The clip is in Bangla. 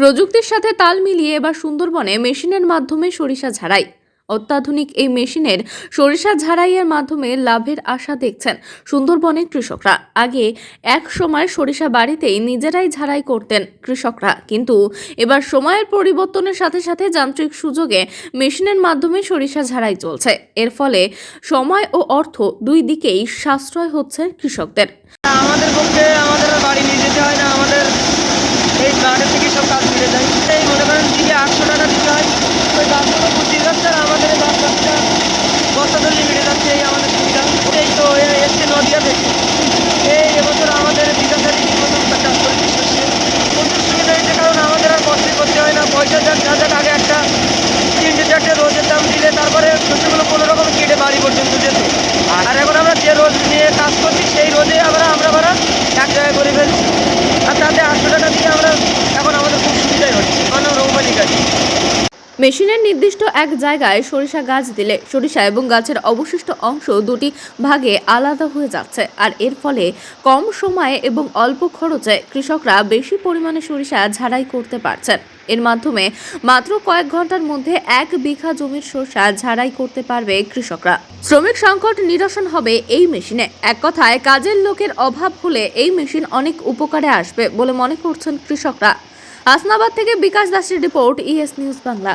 প্রযুক্তির সাথে তাল মিলিয়ে এবার সুন্দরবনে মেশিনের মাধ্যমে সরিষা ঝাড়াই। অত্যাধুনিক এই মেশিনের সরিষা ঝাড়াইয়ের মাধ্যমে লাভের আশা দেখছেন সুন্দরবনের কৃষকরা। আগে এক সময় সরিষা বাড়িতেই নিজেরাই ঝাড়াই করতেন কৃষকরা। কিন্তু এবার সময়ের পরিবর্তনের সাথে সাথে যান্ত্রিক সুযোগে মেশিনের মাধ্যমে সরিষা ঝাড়াই চলছে। এর ফলে সময় ও অর্থ দুই দিকেই সাশ্রয় হচ্ছে কৃষকদের। আমাদের পক্ষে আমাদের আর বাড়ি নিয়ে যেতে হয় না আমাদের এই মাঠের থেকে সব কাজ মিলে যায় এই মনে করেন দিকে আটশো টাকা দিতে হয় ওই গাছগুলো পুষিয়ে যাচ্ছে আর আমাদের এই গাছ গাছটা বস্তা ধরলে মিলে যাচ্ছে এই আমাদের সুবিধা এই তো এ এসছে নদিয়া থেকে এই এবছর আমাদের বিকাশের মতন চাষ করেছি শস্যে প্রচুর সুবিধা হয়েছে কারণ আমাদের আর কষ্ট করতে হয় না পয়সা যাক যা যাক আগে একটা তিনটে চারটে রোজের দাম দিলে তারপরে শস্যগুলো কোনো রকম কেটে বাড়ি পর্যন্ত যেত। আর এখন আমরা যে রোজ নিয়ে কাজ করছি সেই রোজে আমরা আমরা আমরা এক জায়গায় করে ফেলছি। আর তাতে আটশো টাকা দিয়ে আমরা এখন আমাদের খুব সুবিধাই হচ্ছে মানে রৌমালি কাজ মেশিনের নির্দিষ্ট এক জায়গায় সরিষা গাছ দিলে সরিষা এবং গাছের অবশিষ্ট অংশ দুটি ভাগে আলাদা হয়ে যাচ্ছে। আর এর ফলে কম সময়ে এবং অল্প খরচে কৃষকরা বেশি পরিমাণে সরিষা ঝাড়াই করতে পারছেন। এর মাধ্যমে মাত্র কয়েক ঘণ্টার মধ্যে এক বিঘা জমির শসা ঝাড়াই করতে পারবে কৃষকরা। শ্রমিক সংকট নিরসন হবে এই মেশিনে। এক কথায়, কাজের লোকের অভাব হলে এই মেশিন অনেক উপকারে আসবে বলে মনে করছেন কৃষকরা। আসনাবাদ থেকে বিকাশ দাসের রিপোর্ট ইএস নিউজ বাংলা।